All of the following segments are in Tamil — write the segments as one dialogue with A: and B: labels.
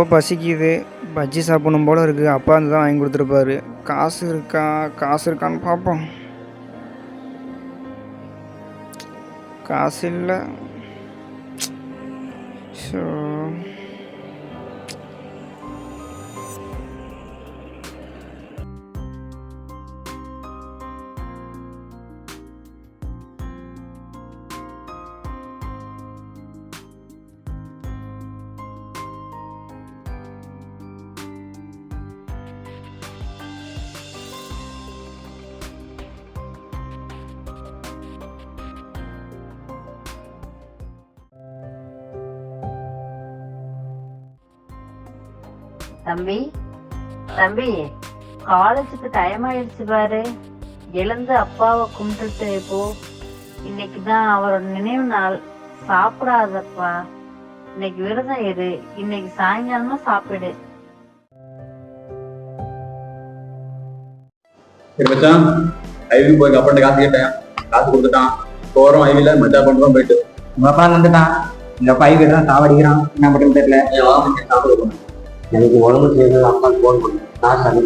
A: ரொம்ப பசிக்குது. பஜ்ஜி சாப்பிடணும் போல இருக்குது அப்பா வந்து தான் வாங்கி கொடுத்துருப்பாரு. காசு இருக்கா? காசு இருக்கான்னு பார்ப்போம். காசு இல்லை. ஸோ
B: தம்பி தம்பி காலேஜுக்கு டைம் ஆயிடுச்சு பாரு. எழுந்து அப்பாவை கும்பிட்டுட்டு போ. இன்னைக்கு தான் அவரோட நினைவு நாள். சாப்பிடாதப்பா. இன்னைக்கு விரதம் இரு. இன்னைக்கு சாயங்காலமா சாப்பிடு.
C: மச்சான். ஐவி போய் எங்க அப்பாட்ட காசு கேட்டேன். காசு கொடுத்துட்டான். போறோம் ஐவில மச்சா பண்றோம் போயிட்டு.
D: உங்க அப்பா வந்துட்டான். எங்க அப்பா ஐவி தான் சாவடிக்கிறான். என்ன பண்றது தெரியல. எனக்கு உடம்பு சரியில்லை அப்பா போன் பண்ணு. நான் சரி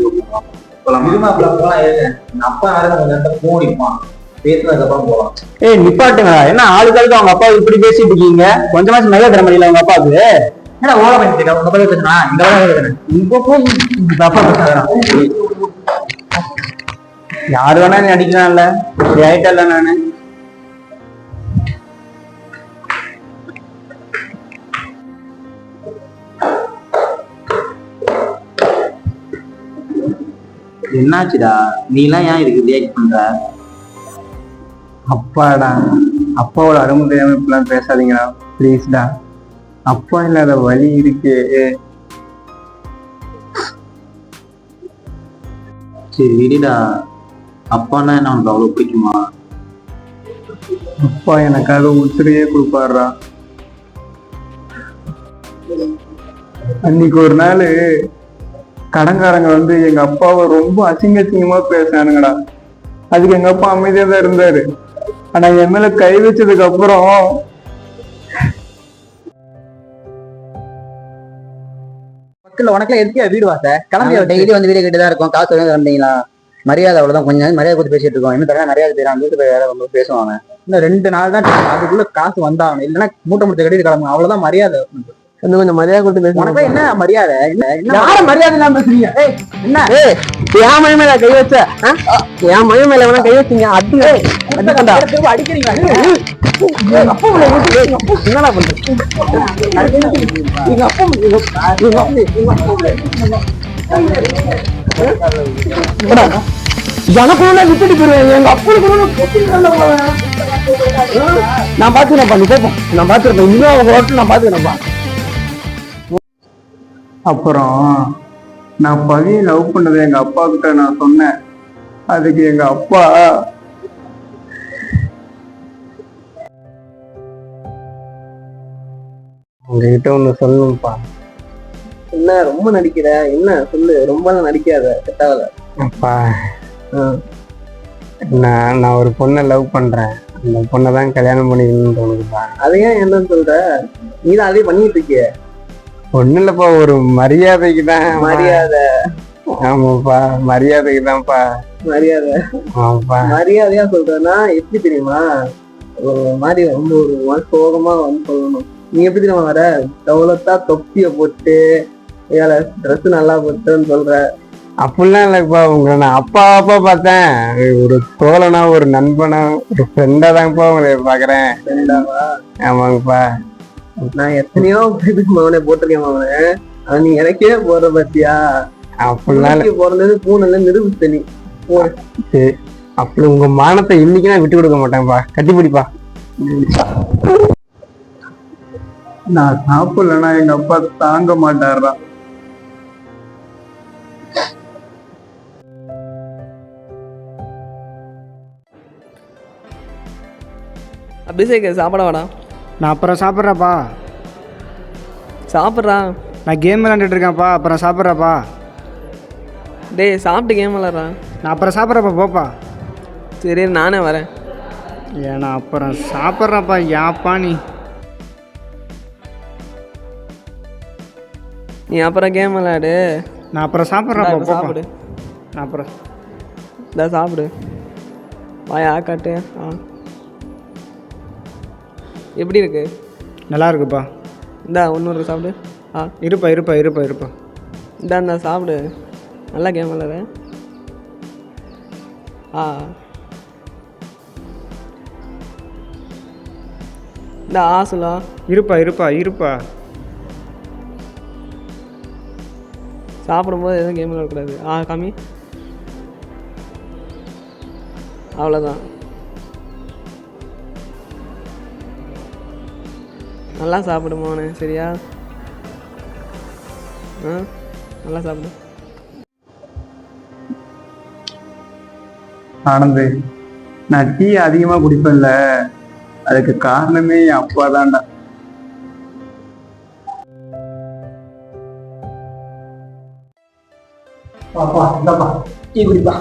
C: போலாமா?
D: இருமா போலாம் ஏங்க எங்க அப்பா யாரும் கொஞ்சம் நேரத்துல போனிப்பான் பேசுனதுக்கு அப்புறம் போலாம்.
E: ஏய் நிப்பாட்டுங்க. என்ன ஆளுகளுக்கு அவங்க அப்பா இப்படி பேசிட்டு இருக்கீங்க? கொஞ்சமாச்சும் மரியாதை தர முடியல அவங்க அப்பாவுக்கு?
D: ஏன்னா ஓர பண்ணிட்டு உங்க அப்பா பேசுனா இந்த வேலை பேசுறேன்
E: இப்போ போய் இந்த அப்பா பேசுறான் யாரு வேணா நீ அடிக்கலாம்ல இப்படி ஆயிட்டல நானு?
D: என்னாச்சுடா? நீ எல்லாம் ஏன் இதுக்கு ரியாக்ட் பண்ற?
E: அப்பாடா அப்பாவோட அருமை தெரியாம இப்பெல்லாம் பேசாதீங்கடா ப்ளீஸ்டா அப்பா இல்லாத வழி இருக்கு.
D: சரி விடுடா. அப்பான்னா என்ன உனக்கு அவ்வளவு பிடிக்குமா?
E: அப்பா எனக்காக உசுரையே கொடுப்பாருடா. அன்னைக்கு ஒரு நாள் கடன்காரங்க வந்து எங்க அப்பாவை ரொம்ப அசிங்க அசிங்கமா பேசினானுங்கடா. அதுக்கு எங்க அப்பா அமைதியா தான் இருந்தாரு. ஆனா என் மேல கை வச்சதுக்கு அப்புறம்
D: மக்கள் உனக்குலாம் எதுக்கே வீடு வாச? கிளம்பி
E: டெய்லி
D: வந்து வீடு கிட்ட தான் இருக்கும். காசு வந்து வந்தீங்களா மரியாதை அவ்வளவுதான். கொஞ்சம் மரியாதை கொடுத்து பேசிட்டு இருக்கோம். இன்னும் தர மரியாதை பேர் வீட்டு போய் வேற ரொம்ப பேசுவாங்க. இன்னும் ரெண்டு நாள் தான். அதுக்குள்ள காசு வந்தாகணும். இல்லைன்னா மூட்டை முடிச்சு கட்டிட்டு கிளம்பும் அவ்வளவுதான் மரியாதை.
E: இன்னும் கொஞ்சம் மரியாதை கொடுத்து
D: உனக்கு என்ன மரியாதை
E: யார மரியாதை இல்லாம பேசுறீங்க ஏய், என்ன ஏய் என் மயம் மேல கை வச்ச? என் மயம் மேல வேணா கை வச்சீங்க அடி என்னடா பண்றது எங்க அப்பா எங்க எங்க அப்பா எங்க அப்பா எனக்கு ஒண்ணு விட்டுட்டு போயிருவேன் எங்க அப்பனுக்கு. நான் போப்போம் நான் பாத்துக்கிறேன் இன்னும் அவங்க ஓட்டு நான் பாத்துக்கிறேன்ப்பா அப்புறம் நான் பவியை லவ் பண்ணதை எங்க அப்பா கிட்ட நான் சொன்னேன். அதுக்கு எங்க அப்பா உங்ககிட்ட ஒண்ணு சொல்லணும்ப்பா.
D: என்ன ரொம்ப நடிக்கிற? என்ன? சொல்லு ரொம்ப நடிக்காத செட்டாவல
E: அப்பா. நான் நான் ஒரு பொண்ணை லவ் பண்றேன். அந்த பொண்ணை தான் கல்யாணம் பண்ணிக்கணும்னு தோணுதுப்பா.
D: அதையே என்னன்னு சொல்ற? நீ தான் அதே பண்ணிட்டு இருக்கிய.
E: ஒண்ணு இல்லப்பா ஒரு மரியாதைக்கு தான்
D: மரியாதை.
E: ஆமாப்பா மரியாதைக்கு தான்ப்பா
D: மரியாதை.
E: ஆமாப்பா.
D: மரியாதையா சொல்றேன்னா எப்படி தெரியுமா? ஒரு மாதிரி ரொம்ப ஒரு மாதிரி சோகமா வந்து சொல்லணும் நீ எப்படி தெரியுமா வர? தௌலத்தா தொப்பிய போட்டு ஏழை ட்ரெஸ் நல்லா போட்டுன்னு சொல்ற.
E: அப்படிலாம் இல்லப்பா உங்களை நான் அப்பா அப்பா பார்த்தேன். ஒரு தோழனா ஒரு நண்பனா ஒரு ஃப்ரெண்டா தான்ப்பா உங்களை பாக்குறேன் ஆமாங்கப்பா.
D: நான் எத்தனையோ பேருக்கு மவனை போட்டிருக்கேன் மவனே ஆனா நீ எனக்கே போற பத்தியா?
E: அப்படிலாம்.
D: பிறந்தது பூனல்ல நிரூபித்த நீ.
E: அப்படி உங்க மானத்தை இன்னைக்கு நான் விட்டு கொடுக்க மாட்டேன்ப்பா கட்டிப்பிடிப்பா. நான் சாப்பிடலன்னா எங்க அப்பா தாங்க மாட்டாரா
F: அபிஷேக் சாப்பிட வாடா
A: நான் அப்புறம் சாப்பிட்றப்பா
F: சாப்பிட்றா?
A: நான் கேம் விளாண்டுட்டு இருக்கேன்ப்பா அப்புறம் சாப்பிட்றப்பா
F: டேய் சாப்பிட்டு கேம் விளாட்றா
A: நான் அப்புறம் சாப்பிட்றப்பா போப்பா.
F: சரி நானே வரேன்.
A: ஏன்னா அப்புறம் சாப்பிட்றப்பா யாப்பா நீ?
F: நீ அப்புறம் கேம் விளையாடு.
A: நான் அப்புறம்
F: இப்ப சாப்பிடு.
A: நான் அப்புறம்
F: இந்த சாப்பிடு. வாயா காட்டு. ஆ. எப்படி இருக்கு?
A: நல்லா இருக்குப்பா
F: இந்தா இன்னொரு சாப்பிடு. ஆ.
A: இருப்பா இருப்பா இருப்பா இருப்பா.
F: இந்தா இந்தா சாப்பிடு. நல்லா கேம் விளாட. ஆ. இந்த ஆ சொல்லா.
A: இருப்பா இருப்பா இருப்பா.
F: சாப்பிடும்போது எதுவும் கேம் விளாடக்கூடாது. ஆ காமி. அவ்வளோதான் நல்லா சாப்பிடு மோனே சரியா? ஆ நல்லா சாப்பிடு.
G: ஆனந்து நான் டீ அதிகமா குடிப்பேன்ல. அதுக்கு காரணமே என் அப்பா தான்டா.
D: பாப்பா இந்தாப்பா டீ குடிப்பா.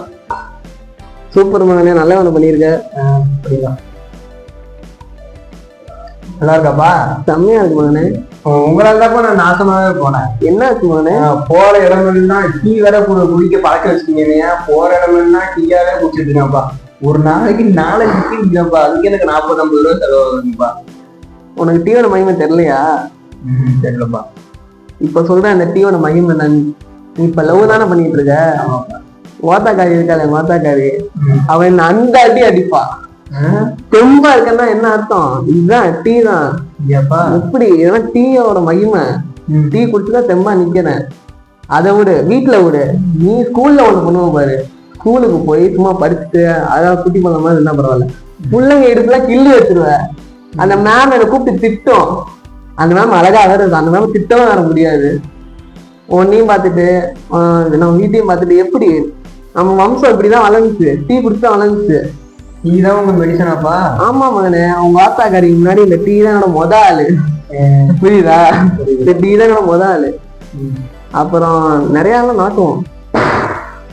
D: சூப்பர் மகனே நல்லா ஒன்று பண்ணியிருக்க. அப்படிதான்.
G: நல்லா இருக்காப்பா?
D: செம்மையா இருக்கு மகனே.
G: உங்களால தான் நான் நாசமாவே போனேன்.
D: என்ன ஆச்சு மகனே
G: போற இடமெல்லாம் டீ வேற குடிக்க பழக்க வச்சுட்டீங்க போற இடமெல்லாம் டீயாவே குடிச்சிட்டு ஒரு நாளைக்கு நாலஞ்சு டீ குடிக்கப்பா அதுக்கு எனக்கு நாற்பது ஐம்பது ரூபா செலவாகுதுப்பா
D: உனக்கு டீயோட மகிமை தெரியலையா?
G: தெரியலப்பா.
D: இப்ப சொல்றேன் அந்த டீயோட மகிமை நான் இப்ப லவ் தானே பண்ணிட்டு இருக்க? ஓத்தாக்காரி இருக்காளே ஓத்தாக்காரி அவன் என்ன அந்த அடி அடிப்பா தெம்பா இருக்கன்னா என்ன அர்த்தம்? இதுதான் டீ தான் எப்படி ஏன்னா டீயோட மகிமை. டீ குடிச்சுதான் தெம்பா நிக்கிறேன். அதை விடு வீட்டுல விடு. நீ ஸ்கூல்ல ஒண்ணு பண்ணுவ பாரு. ஸ்கூலுக்கு போய் சும்மா படிச்சுட்டு அதாவது குட்டி பண்ண மாதிரி இருந்தா பரவாயில்ல. பிள்ளைங்க இடுப்புல கிள்ளி வச்சிருவ. அந்த மேம் என்னை கூப்பிட்டு திட்டும். அந்த மேம் அழகா வருது அந்த மேம் திட்டவும் வர முடியாது. உன்னையும் பார்த்துட்டு நம்ம வீட்டையும் பார்த்துட்டு எப்படி? நம்ம வம்சம் இப்படிதான் வளர்ந்துச்சு. டீ குடிச்சு வளர்ந்துச்சு.
G: டீ தான் உங்க மெடிசனாப்பா
D: ஆமா மகனே அவங்க ஆத்தாக்காரி முன்னாடி இந்த டீ தான் என்னோட முத ஆளு. புரியுதா? இந்த டீ தான் என்னோட முத ஆளு. அப்புறம் நிறைய எல்லாம் நாட்டுவோம்.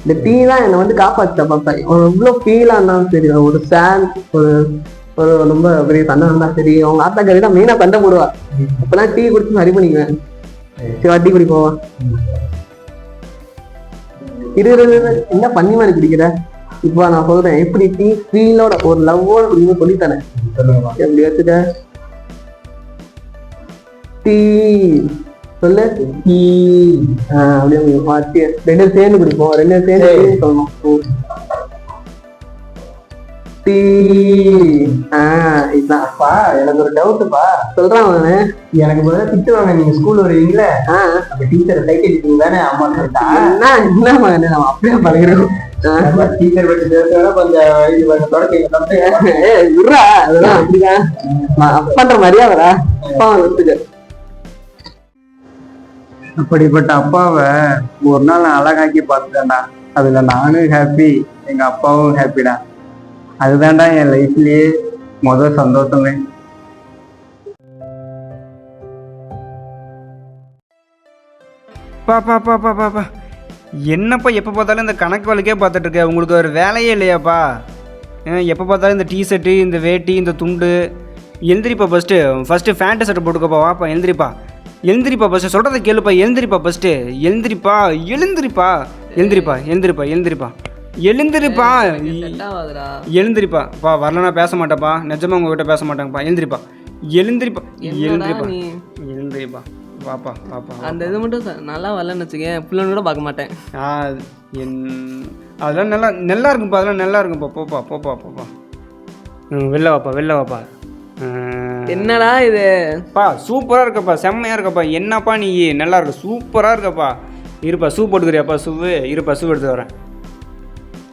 D: இந்த டீ தான் என்னை வந்து காப்பாத்துச்சா பாப்பா. அவன் எவ்வளவு ஃபீலா இருந்தாலும் சரி ஒரு சேன் ஒரு ஒரு ரொம்ப பெரிய சண்டை இருந்தா சரி அவங்க ஆத்தாக்காரி தான் மெயினா சண்டை போடுவா. அப்பெல்லாம் டீ குடிச்சு சரி பண்ணிக்குவேன். சரி. டீ குடி போவா இரு, என்ன பண்ணி மாதிரி குடிக்கிற? இப்போ நான் சொல்றேன் எப்படி டீ ஃபீலோட ஒரு லவ்வோட குடிக்கணும் சொல்லித்தரேன் எப்படி வச்சுக்க டீ சொல்லு. டீ அப்படியே மாத்தி ரெண்டு சேர்ந்து குடிப்போம். ரெண்டு சேர்ந்து சொல்லணும். டீ ஆஹ்
G: அப்பா எனக்கு ஒரு டவுட்டுப்பா
D: சொல்றான் அவனு.
G: எனக்கு முதல்ல திட்டுவாங்க நீங்க ஸ்கூல் வருவீங்களே அந்த டீச்சரை அடிப்பீங்க தானே அம்மா
D: என்ன நம்ம அப்படியே பழகிறோம்.
G: டீச்சர் பற்றி கொஞ்சம் இது தொடக்க தொடக்க
D: மரியாதைடா அப்பா வந்துட்டு
G: அப்படிப்பட்ட அப்பாவை ஒரு நாள் நான் அழகாக்கி பார்த்துட்டேன்டா. அதுல நானும் ஹாப்பி எங்க அப்பாவும் ஹாப்பிடா அதுதான்டா என் லைஃப்லயே முதல் சந்தோஷமே.
A: பா பா பா பா பா பா. என்னப்பா எப்போ பார்த்தாலும் இந்த கணக்கு வழக்கே பார்த்துட்டு இருக்க? உங்களுக்கு ஒரு வேலையே இல்லையாப்பா? எப்போ பார்த்தாலும் இந்த டிஷர்ட்டு இந்த வேட்டி இந்த துண்டு. எழுந்திரிப்பா ஃபஸ்ட்டு ஃபஸ்ட்டு ஃபேண்ட்டு சட்டை போட்டுக்கப்பா வாப்பா எழுந்திரிப்பா. எழுந்திரிப்பா ஃபஸ்ட்டு சொல்கிறத கேளுப்பா எழுந்திரிப்பா ஃபஸ்ட்டு எழுந்திரிப்பா எழுந்திரிப்பா. எழுந்திரிப்பா எழுந்திரிப்பா எழுந்திரிப்பா. எழுந்திரிப்பா. எழுந்திரிப்பா. பா வரலனா பேச மாட்டேப்பா நிஜமா உங்ககிட்ட பேச மாட்டாங்கப்பா. எழுந்திரிப்பா. எழுந்திரிப்பா. எழுந்திரிப்பா. எழுந்திரிப்பா. வாப்பா வாப்பா
F: அந்த இது மட்டும் ச- நல்லா வரலன்னு வச்சுக்கேன். பிள்ளைன்னு கூட பார்க்க மாட்டேன்.
A: ஆ என் அதெல்லாம் நல்லா நல்லா இருக்கும்ப்பா அதெல்லாம் நல்லா இருக்கும்ப்பா போப்பா போப்பா போப்பா. ம் வெளில வாப்பா வெளில வாப்பா.
F: என்னடா இது?
A: பா சூப்பராக இருக்கப்பா செம்மையாக இருக்கப்பா. என்னப்பா நீ? நல்லா இருக்க சூப்பராக இருக்கப்பா. இருப்பா சூப் போட்டுக்கிறியாப்பா சூவு இருப்பா சூப் எடுத்து வரேன்.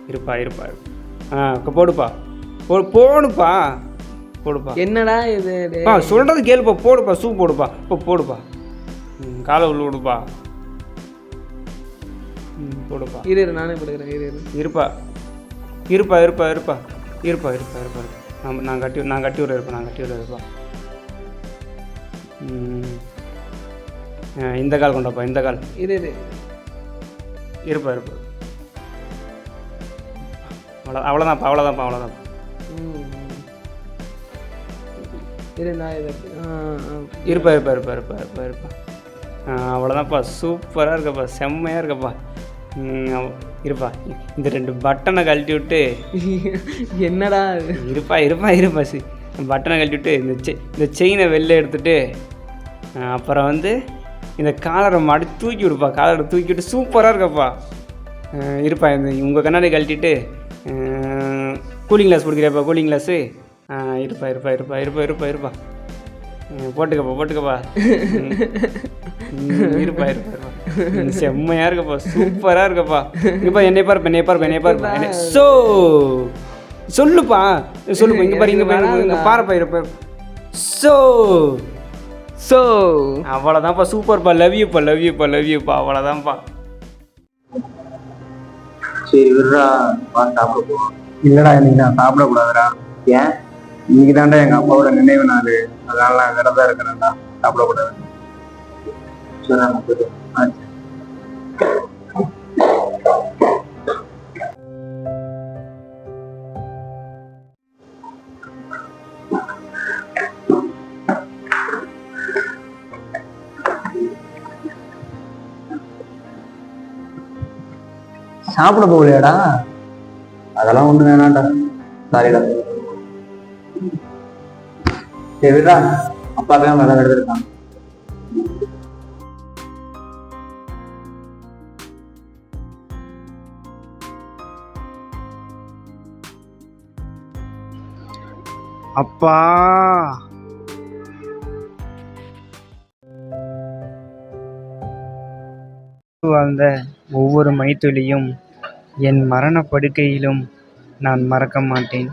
A: இருப்பா இருப்பா. இருப்பா. ஆ க- போடுப்பா. போ போடுப்பா. போடுப்பா.
F: என்னடா இது?
A: சொல்கிறது கேளுப்பா போடுப்பா சூப் போடுப்பா. இப்போ போடுப்பா. காலை உள்ள விடுப்பா. ம் போடுப்பா.
F: இரு இரு நானே போடுக்கிறேன் இரு இரு.
A: இருப்பா. இருப்பா இருப்பா இருப்பா. இருப்பா இருப்பா இருப்பா. நான் நான் கட்டி நான் கட்டி விட இருப்பேன் நான் கட்டி விட இருப்பா. இந்த கால் கொண்டாப்பா இந்த கால்.
F: இரு இரு.
A: இருப்பா இருப்பா. அவ்வளோ அவ்வளோதான்ப்பா அவ்வளோதான்ப்பா அவ்வளோதான்ப்பா.
F: இரு நான்
A: இருப்பா இருப்பா இருப்பா இருப்பா இருப்பா இருப்பா. அவ்வளோதான்ப்பா சூப்பராக இருக்கப்பா. செம்மையாக இருக்கப்பா. இருப்பா. இந்த ரெண்டு பட்டனை கழட்டி விட்டு
F: என்னடா?
A: இருப்பா இருப்பா இருப்பா. சி பட்டனை கழட்டி விட்டு இந்த செ இந்த செயினை வெளில எடுத்துட்டு ஆ, அப்புறம் வந்து இந்த காலரை மாடி தூக்கி விடுப்பா. காலரை தூக்கி விட்டு சூப்பராக இருக்கப்பா. இருப்பா இந்த உங்கள் கண்ணாடி கழட்டிட்டு கூலிங் கிளாஸ் கொடுக்குறியாப்பா? கூலிங் கிளாஸு இருப்பா இருப்பா இருப்பா இருப்பா இருப்பா இருப்பா. போட்டுக்கப்பா போட்டுக்கப்பா. இருப்பா இருப்பா செம்மையா இருக்கப்பா சூப்பரா இருக்கப்பா. இப்ப என்னை பாரு என்னை பாரு என்னை பாரு என்னை- சோ சொல்லுப்பா சொல்லுப்பா இங்க பாரு இங்க பாரு இங்க பாருப்பா இருப்பா சோ
F: ஸோ
A: அவ்வளோதான்ப்பா சூப்பர்ப்பா லவ் யூப்பா லவ் யூப்பா லவ் யூப்பா அவ்வளோதான்ப்பா
G: சரி விடுறா சாப்பிட போவோம். இல்லடா இன்னைக்கு நான் சாப்பிடக்கூடாதுடா. ஏன்? இன்னைக்கு தாண்டா எங்க அப்பாவோட நினைவு நாள். அதனால நான் விரதம் இருக்கிறேன்டா. சாப்பிடக்கூடாது சாப்பிட போகலையாடா? அதெல்லாம் ஒண்ணு வேணாம்டா. சாரிடா. சரி விடுறா. அப்பா தான் வேலை எடுத்துருக்கான்
A: அப்பா. வாழ்ந்த ஒவ்வொரு மைத்துளியும் என் மரண படுக்கையிலும் நான் மறக்க மாட்டேன்.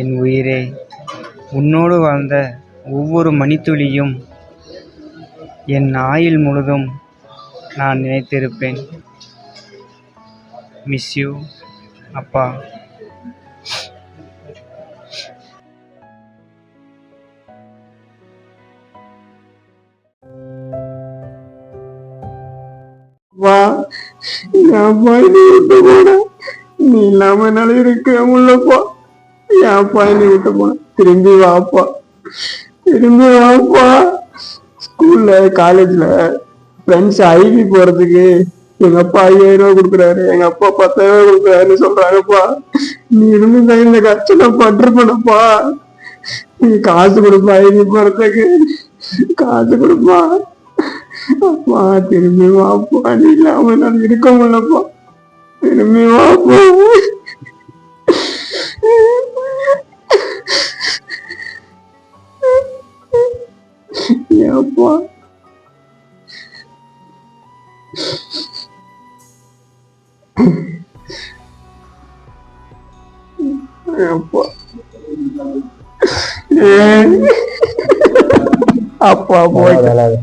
A: என் உயிரே உன்னோடு வாழ்ந்த ஒவ்வொரு மணித்துளியும் என் ஆயுள் முழுதும் நான் நினைத்திருப்பேன். மிஸ் யூ அப்பா.
G: வா நான் நீ விட்டு போன நீ இல்லாம என்னால இருக்க முடியலப்பா. என் அப்பா என்னை விட்டு போன திரும்பி வாப்பா. திரும்பி வாப்பா. ஸ்கூல்ல காலேஜ்ல ஃப்ரெண்ட்ஸ் ஐவி போறதுக்கு எங்க அப்பா ஐயாயிரம் ரூபாய் கொடுக்குறாரு. எங்க அப்பா பத்தாயிரம் ரூபாய் கொடுக்குறாருன்னு சொல்றாங்கப்பா. நீ இருந்து இந்த கஷ்டம் நான் பண்றப்பனப்பா நீ காசு கொடுப்பா ஐவி போறதுக்கு. காசு கொடுப்பா. அப்பா திரும்பி வாப்பா. நீ இல்லாம நான் இருக்க முடியலப்பா. திரும்பி வாப்பா. ஏப்பா அப்பா ஏய். அப்பா போயிட்டு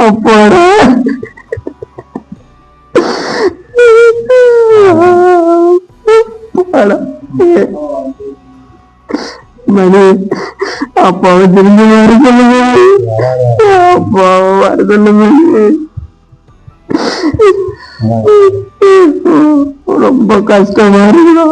G: அப்பாடா அப்பாடா. மணி அப்பாவை திரும்பி வர சொல்லுங்க அப்பாவை வர சொல்லுங்க ரொம்ப கஷ்டமா இருக்குடா